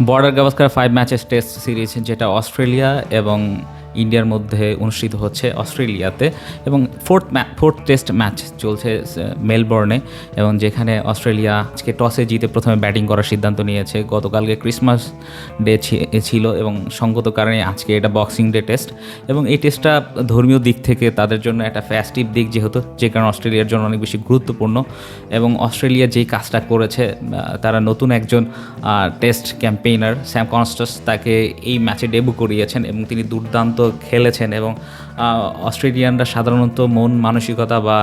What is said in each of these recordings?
Border Gavaskar five matches test series যেটা Australia এবং ইন্ডিয়ার মধ্যে অনুষ্ঠিত হচ্ছে অস্ট্রেলিয়াতে এবং ফোর্থ ফোর্থ টেস্ট ম্যাচ চলছে মেলবোর্নে এবং যেখানে অস্ট্রেলিয়া আজকে টসে জিতে প্রথমে ব্যাটিং করার সিদ্ধান্ত নিয়েছে। গতকালকে ক্রিসমাস ডে ছিল এবং সঙ্গত কারণে আজকে এটা বক্সিং ডে টেস্ট এবং এই টেস্টটা ধর্মীয় দিক থেকে তাদের জন্য একটা ফ্যাস্টিভ দিক যেহেতু, যে কারণে অস্ট্রেলিয়ার জন্য অনেক বেশি গুরুত্বপূর্ণ এবং অস্ট্রেলিয়া যেই কাজটা করেছে তারা নতুন একজন টেস্ট ক্যাম্পেইনার স্যাম কনস্টাস তাকে এই ম্যাচে ডেবু করিয়েছেন এবং তিনি দুর্দান্ত খেলেছেন এবং অস্ট্রেলিয়ানরা সাধারণত মন মানসিকতা বা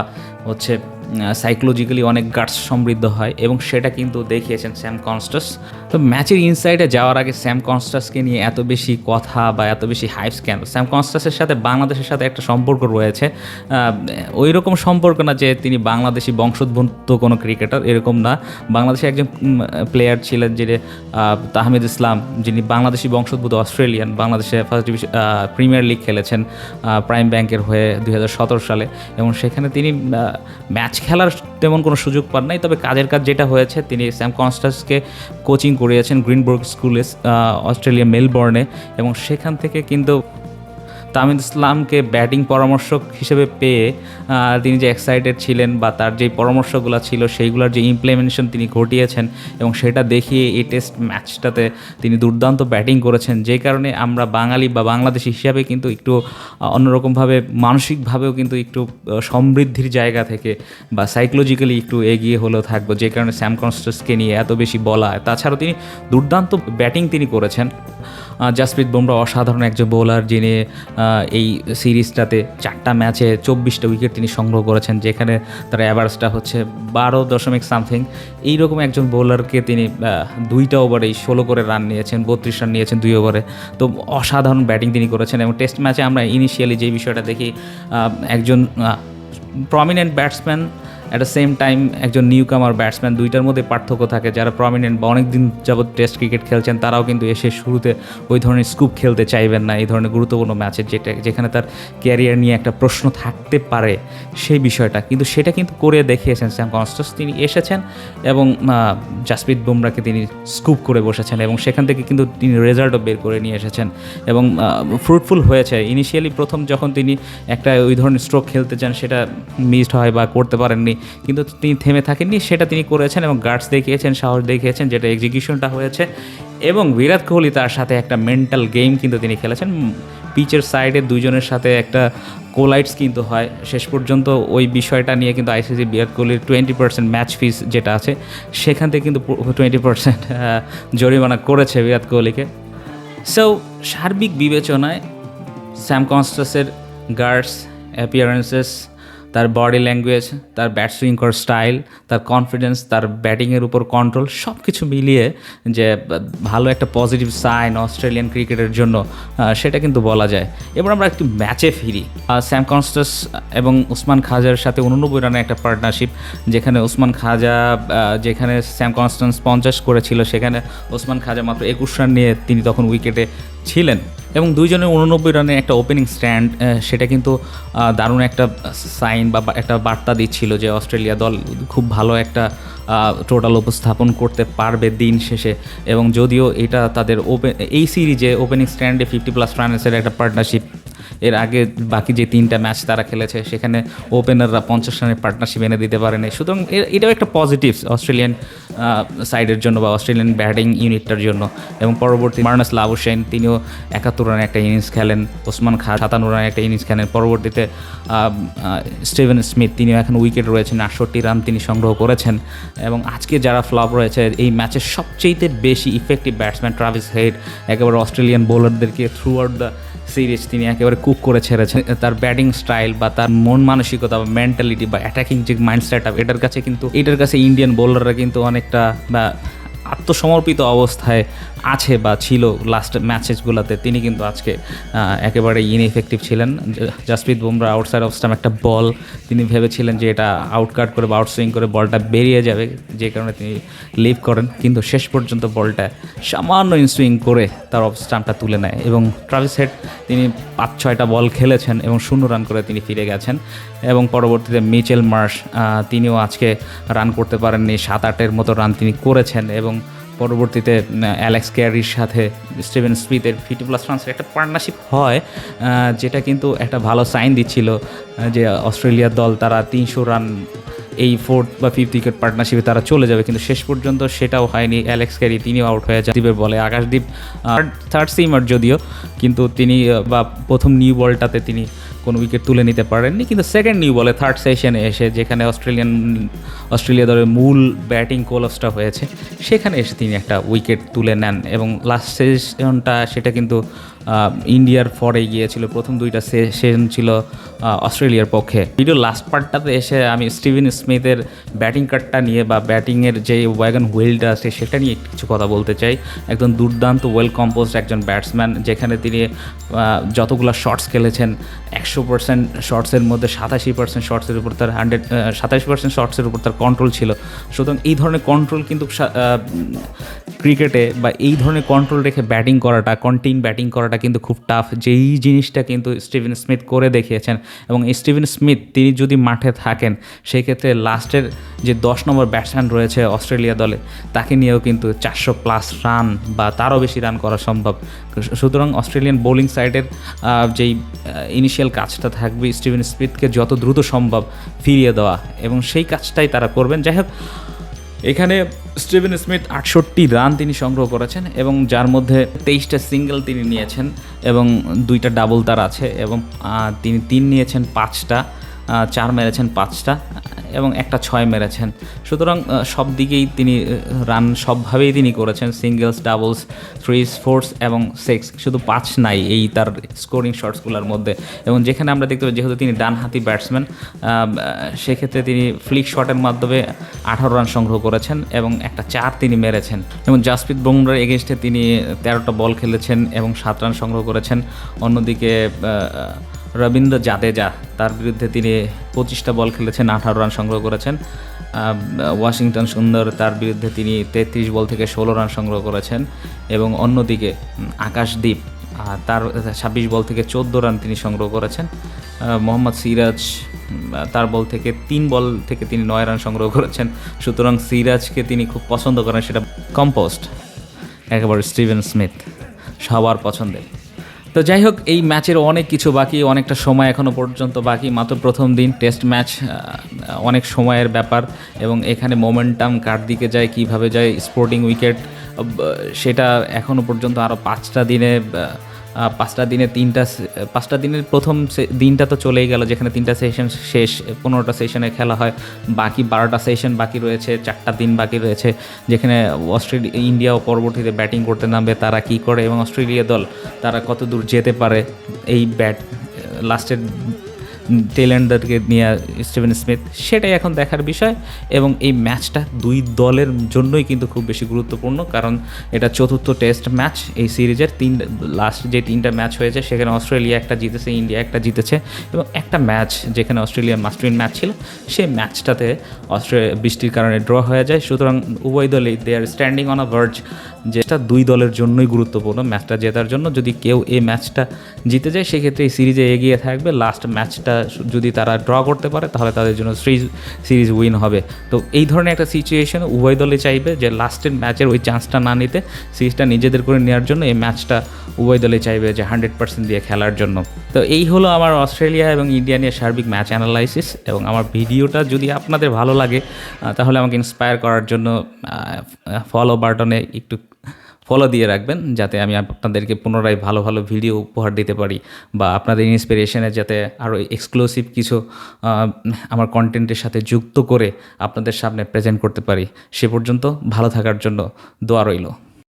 হচ্ছে সাইকোলজিক্যালি অনেক গার্ডস সমৃদ্ধ হয় এবং সেটা কিন্তু দেখিয়েছেন স্যাম কনস্টাস। তো ম্যাচের ইনসাইডে যাওয়ার আগে স্যাম কনস্টাসকে নিয়ে এত বেশি কথা বা এত বেশি হাইপস কেন? স্যাম কনস্টাসের সাথে বাংলাদেশের সাথে একটা সম্পর্ক রয়েছে। ওই রকম সম্পর্ক না যে তিনি বাংলাদেশি বংশোদ্ভূত কোনো ক্রিকেটার এরকম না। বাংলাদেশে একজন প্লেয়ার ছিলেন যিনি তাহমিদ ইসলাম, যিনি বাংলাদেশি বংশোদ্ভূত অস্ট্রেলিয়ান, বাংলাদেশে ফার্স্ট ডিভিশন প্রিমিয়ার লিগ খেলেছেন প্রাইম ব্যাংকের হয়ে দুই হাজার সতেরো সালে। এবং সেখানে তিনি ম্যাচ খেলার তেমন কোনো সুযোগ পান নাই, তবে কাজের কাজ যেটা হয়েছে, তিনি স্যাম কনস্টাসকে কোচিং করিয়েছেন গ্রিনবোর্গ স্কুলে অস্ট্রেলিয়া মেলবোর্নে এবং সেখান থেকে কিন্তু তামিদ ইসলামকে ব্যাটিং পরামর্শক হিসেবে পেয়ে তিনি যে এক্সাইটেড ছিলেন বা তার যে পরামর্শগুলো ছিল, সেইগুলোর যে ইমপ্লিমেন্টেশন তিনি ঘটিয়েছেন এবং সেটা দেখিয়ে এই টেস্ট ম্যাচটাতে তিনি দুর্দান্ত ব্যাটিং করেছেন। যে কারণে আমরা বাঙালি বা বাংলাদেশি হিসাবে কিন্তু একটু অন্যরকমভাবে, মানসিকভাবেও কিন্তু একটু সমৃদ্ধির জায়গা থেকে বা সাইকোলজিক্যালি একটু এগিয়ে হলেও থাকব। যে কারণে স্যাম কনস্টাসকে নিয়ে এত বেশি বলা। তাছাড়াও তিনি দুর্দান্ত ব্যাটিং তিনি করেছেন। জাসপ্রীত বুমরা অসাধারণ একজন বোলার যিনি এই সিরিজটাতে চারটা ম্যাচে চব্বিশটা উইকেট তিনি সংগ্রহ করেছেন, যেখানে তার অ্যাভারেজটা হচ্ছে বারো দশমিক সামথিং এইরকম একজন বোলারকে তিনি দুইটা ওভারেই ষোলো করে রান নিয়েছেন, বত্রিশ রান নিয়েছেন দুই ওভারে তো অসাধারণ ব্যাটিং তিনি করেছেন এবং টেস্ট ম্যাচে আমরা ইনিশিয়ালি যে বিষয়টা দেখি একজন prominent batsman at the same time একজন নিউ কামার ব্যাটসম্যান দুইটার মধ্যে পার্থক্য থাকে। যারা প্রমিনেন্ট বা অনেক দিন যাবৎ টেস্ট ক্রিকেট খেলছেন, তারাও কিন্তু এসে শুরুতে ওই ধরনের স্কুপ খেলতে চাইবেন না। এই ধরনের গুরুত্বপূর্ণ ম্যাচে যেটা যেখানে তার ক্যারিয়ার নিয়ে একটা প্রশ্ন থাকতে পারে সেই বিষয়টা। কিন্তু সেটা কিন্তু করে দেখিয়েছেন স্যাম কনস্টাস তিনি এসেছেন এবং জাসপ্রীত বুমরাকে তিনি স্কুপ করে বসেছেন এবং সেখান থেকে কিন্তু তিনি রেজাল্টও বের করে নিয়ে এসেছেন। এবং ফ্রুটফুল হয়েছে। ইনিশিয়ালি প্রথম যখন তিনি একটা ওই ধরনের স্ট্রোক খেলতে চান, সেটা মিসড হয় বা করতে পারেননি কিন্তু তিনি থেমে থাকেননি। সেটা তিনি করেছেন এবং গার্ডস দেখিয়েছেন, সাহস দেখিয়েছেন যেটা এক্সিকিউশনটা হয়েছে। এবং বিরাট কোহলি তার সাথে একটা মেন্টাল গেম কিন্তু তিনি খেলেছেন। পিচের সাইডে দুজনের সাথে একটা কোলাইটস কিন্তু হয়। শেষ পর্যন্ত ওই বিষয়টা নিয়ে কিন্তু আইসিসি বিরাট কোহলির টোয়েন্টি পার্সেন্ট ম্যাচ ফিস যেটা আছে, সেখান থেকে কিন্তু টোয়েন্টি পার্সেন্ট জরিমানা করেছে বিরাট কোহলিকে। সো সার্বিক বিবেচনায় স্যাম কনস্টাসের গার্ডস অ্যাপিয়ারেন্সেস তার বডি ল্যাঙ্গুয়েজ তার ব্যাট সুইং করার স্টাইল তার কনফিডেন্স তার ব্যাটিংয়ের উপর কন্ট্রোল সব কিছু মিলিয়ে যে, ভালো একটা পজিটিভ সাইন অস্ট্রেলিয়ান ক্রিকেটের জন্য সেটা কিন্তু বলা যায়। এবার আমরা একটু ম্যাচে ফিরি। স্যাম কনস্টাস এবং উসমান খাজার সাথে উননব্বই রানের একটা পার্টনারশিপ যেখানে উসমান খাজা যেখানে স্যাম কনস্টান্স পঞ্চাশ করেছিল, সেখানে ওসমান খাজা মাত্র একুশ রান নিয়ে তিনি তখন উইকেটে ছিলেন এবং দুইজনের উননব্বই রানের একটা ওপেনিং স্ট্যান্ড সেটা কিন্তু দারুণ একটা সাইন বা একটা বার্তা দিচ্ছিল যে অস্ট্রেলিয়া দল খুব ভালো একটা টোটাল উপস্থাপন করতে পারবে দিন শেষে। এবং যদিও এটা তাদের ওপেন এই সিরিজে ওপেনিং স্ট্যান্ডে ফিফটি প্লাস রানেসের একটা পার্টনারশিপ এর আগে বাকি যে তিনটা ম্যাচ তারা খেলেছে, সেখানে ওপেনাররা পঞ্চাশ রানের পার্টনারশিপ এনে দিতে পারেনি। সুতরাং এটাও একটা পজিটিভ অস্ট্রেলিয়ান সাইডের জন্য বা অস্ট্রেলিয়ান ব্যাটিং ইউনিটটার জন্য। এবং পরবর্তী মার্নাস লাবুসেন তিনিও একাত্তর রানে একটা ইনিংস খেলেন। ওসমান খা সাতান্ন রানে একটা ইনিংস খেলেন। পরবর্তীতে স্টিভেন স্মিথ তিনিও এখন উইকেট রয়েছেন। আটষট্টি রান তিনি সংগ্রহ করেছেন। এবং আজকে যারা ফ্লপ রয়েছে, এই ম্যাচের সবচেয়ে বেশি ইফেক্টিভ ব্যাটসম্যান ট্রাভিস হেড একেবারে অস্ট্রেলিয়ান বোলারদেরকে থ্রু আউট দ্য সিরিজ তিনি একেবারে কুক করে ছেড়েছেন। তার ব্যাটিং স্টাইল বা তার মন মানসিকতা বা মেন্টালিটি বা অ্যাটাকিং যে মাইন্ড সেট আপ এটার কাছে কিন্তু, এটার কাছে ইন্ডিয়ান বোলাররা কিন্তু অনেকটা, বা আত্মসমর্পিত অবস্থায় আছে বা ছিল লাস্ট ম্যাচেসগুলোতে তিনি কিন্তু আজকে একেবারে ইনএফেক্টিভ ছিলেন। Jasprit Bumrah outside off stump একটা বল তিনি ভেবেছিলেন যে এটা আউটকাট করে বা আউটসুইং করে বলটা বেরিয়ে যাবে, যে কারণে তিনি লিভ করেন। কিন্তু শেষ পর্যন্ত বলটা সামান্য ইনসুইং করে তার অফ স্টাম্পটা তুলে নেয় এবং ট্রাভিস হেড তিনি পাঁচ, ছয়টা বল খেলেছেন এবং শূন্য রান করে তিনি ফিরে গেছেন। এবং পরবর্তীতে মিচেল মার্শ তিনিও আজকে রান করতে পারেননি, সাত, আটের মতো রান তিনি করেছেন এবং পরবর্তীতে অ্যালেক্স ক্যারির সাথে স্টিভেন স্মিথের ফিফটি প্লাস রানসের একটা পার্টনারশিপ হয় যেটা কিন্তু একটা ভালো সাইন দিচ্ছিল যে অস্ট্রেলিয়ার দল তারা তিনশো রান, এই ফোর্থ বা ফিফথ উইকেট পার্টনারশিপে তারা চলে যাবে, কিন্তু শেষ পর্যন্ত সেটাও হয়নি। অ্যালেক্স ক্যারি তিনিও আউট হয়ে যায়। দ্বীপের বলে আকাশদ্বীপ থার্ড সিমার যদিও, কিন্তু তিনি বা প্রথম নিউ বলটাতে তিনি কোনো উইকেট তুলে নিতে পারেননি। কিন্তু সেকেন্ড নিউ বলে থার্ড সেশনে এসে যেখানে অস্ট্রেলিয়ান অস্ট্রেলিয়া দলের মূল ব্যাটিং কোলসটা হয়েছে, সেখানে এসে তিনি একটা উইকেট তুলে নেন এবং লাস্ট সেশনটা সেটা কিন্তু ইন্ডিয়ার ফরে গিয়েছিল, প্রথম দুইটা সেশন ছিল অস্ট্রেলিয়ার পক্ষে। ভিডিও লাস্ট পার্টটাতে এসে আমি স্টিভেন স্মিথের ব্যাটিং কার্ডটা নিয়ে বা ব্যাটিংয়ের যে ওয়াগন হুইলটা আছে, সেটা নিয়ে কিছু কথা বলতে চাই। একদম দুর্দান্ত ওয়েল কম্পোজড একজন ব্যাটসম্যান যেখানে তিনি যতগুলো শর্টস খেলেছেন, একশো পার্সেন্ট শর্টসের মধ্যে সাতাশি পার্সেন্ট শর্টসের উপর তার হান্ড্রেড সাতাশি পার্সেন্ট শর্টসের উপর তার কন্ট্রোল ছিল। সুতরাং এই ধরনের কন্ট্রোল কিন্তু ক্রিকেটে বা এই ধরনের কন্ট্রোল রেখে ব্যাটিং করাটা কন্টিন ব্যাটিং করাটা কিন্তু খুব টাফ যেই জিনিসটা কিন্তু স্টিভেন স্মিথ করে দেখিয়েছেন এবং স্টিভেন স্মিথ, তিনি যদি মাঠে থাকেন সেই ক্ষেত্রে লাস্টের যে দশ নম্বর ব্যাটসম্যান রয়েছে অস্ট্রেলিয়া দলে, তাকে নিয়েও কিন্তু চারশো প্লাস রান বা তারও বেশি রান করা সম্ভব। সুতরাং অস্ট্রেলিয়ান বোলিং সাইডের যেই ইনিশিয়াল কাজটা থাকবে, স্টিভেন স্মিথকে যত দ্রুত সম্ভব ফিরিয়ে দেওয়া এবং সেই কাজটাই তারা করবেন। যাই হোক এখানে স্টিভেন স্মিথ আটষট্টি রান তিনি সংগ্রহ করেছেন এবং যার মধ্যে তেইশটা সিঙ্গেল তিনি নিয়েছেন এবং দুইটা ডাবল তার আছে এবং তিনি তিন নিয়েছেন পাঁচটা চার মেরেছেন পাঁচটা এবং একটা ছয় মেরেছেন। সুতরাং সব দিকেই তিনি রান সবভাবেই তিনি করেছেন। সিঙ্গেলস ডাবলস থ্রিস ফোর্স এবং সিক্স শুধু পাঁচ নাই এই তার স্কোরিং শটসগুলোর মধ্যে। এবং যেখানে আমরা দেখতে পাই, যেহেতু তিনি ডানহাতি ব্যাটসম্যান সেক্ষেত্রে তিনি ফ্লিক শটের মাধ্যমে আঠারো রান সংগ্রহ করেছেন এবং একটা চার তিনি মেরেছেন। এবং জাসপ্রীত বুমরার এগেনস্টে তিনি তেরোটা বল খেলেছেন এবং সাত রান সংগ্রহ করেছেন। অন্যদিকে রবীন্দ্র জাদেজা, তার বিরুদ্ধে তিনি পঁচিশটা বল খেলেছেন, আঠারো রান সংগ্রহ করেছেন। ওয়াশিংটন সুন্দর, তার বিরুদ্ধে তিনি তেত্রিশ বল থেকে ষোলো রান সংগ্রহ করেছেন। এবং অন্যদিকে আকাশদ্বীপ তার ছাব্বিশ বল থেকে চোদ্দ রান তিনি সংগ্রহ করেছেন। মোহাম্মদ সিরাজ তার বল থেকে তিন বল থেকে তিনি নয় রান সংগ্রহ করেছেন। সুতরাং সিরাজকে তিনি খুব পছন্দ করেন, সেটা কম্পোস্ট, একেবারে স্টিভেন স্মিথ, সবার পছন্দের। তো যাই হোক, এই ম্যাচের অনেক কিছু বাকি, অনেকটা সময় এখনও পর্যন্ত বাকি। মাত্র প্রথম দিন টেস্ট ম্যাচ অনেক সময়ের ব্যাপার এবং এখানে মোমেন্টাম কার দিকে যায়, কীভাবে যায় স্পোর্টিং উইকেট সেটা এখনও পর্যন্ত আরও পাঁচটা দিনে পাঁচটা দিনে তিনটা পাঁচটা দিনের প্রথম দিনটা তো চলেই গেল, যেখানে তিনটা সেশন শেষ, পনেরোটা সেশনে খেলা হয়, বাকি বারোটা সেশন বাকি রয়েছে, চারটা দিন বাকি রয়েছে, যেখানে অস্ট্রেলিয়া ইন্ডিয়াও পরবর্তীতে ব্যাটিং করতে নামবে, তারা কি করে এবং অস্ট্রেলিয়া দল, তারা কত দূর যেতে পারে, এই ব্যাট লাস্টের টেলেন্ডারকে নিয়ে স্টিভেন স্মিথ, সেটাই এখন দেখার বিষয়। এবং এই ম্যাচটা দুই দলের জন্যই কিন্তু খুব বেশি গুরুত্বপূর্ণ, কারণ এটা চতুর্থ টেস্ট ম্যাচ এই সিরিজের। তিন লাস্ট যে তিনটা ম্যাচ হয়েছে, সেখানে অস্ট্রেলিয়া একটা জিতেছে, ইন্ডিয়া একটা জিতেছে। এবং একটা ম্যাচ যেখানে অস্ট্রেলিয়ার মাস্টারিন ম্যাচ ছিল, সেই ম্যাচটাতে অস্ট্রেলিয়া বৃষ্টির কারণে ড্র হয়ে যায়। সুতরাং উভয় দলেই they are standing on a verge যেটা দুই দলের জন্যই গুরুত্বপূর্ণ ম্যাচটা জেতার জন্য। যদি কেউ এই ম্যাচটা জিতে যায়, সেক্ষেত্রে এই সিরিজে এগিয়ে থাকবে। লাস্ট ম্যাচটা যদি তারা ড্র করতে পারে, তাহলে তাদের জন্য সিরিজ সিরিজ উইন হবে। তো এই ধরনের একটা সিচুয়েশন উভয় দলে চাইবে যে লাস্টের ম্যাচের ওই চান্সটা না নিতে সিরিজটা নিজেদের করে নেওয়ার জন্য এই ম্যাচটা উভয় দলে চাইবে যে হান্ড্রেড পার্সেন্ট দিয়ে খেলার জন্য। তো এই হলো আমার অস্ট্রেলিয়া এবং ইন্ডিয়া নিয়ে সার্বিক ম্যাচ অ্যানালাইসিস এবং আমার ভিডিওটা। যদি আপনাদের ভালো লাগে তাহলে আমাকে ইন্সপায়ার করার জন্য ফলো বাটনে একটু ফলো দিয়ে রাখবেন যাতে আমি আপনাদেরকে পুনরায় ভালো ভালো ভিডিও উপহার দিতে পারি বা আপনাদের ইন্সপিরেশনে যাতে আরও এক্সক্লুসিভ কিছু আমার কন্টেন্টের সাথে যুক্ত করে আপনাদের সামনে প্রেজেন্ট করতে পারি। সে পর্যন্ত ভালো থাকার জন্য দোয়া রইল।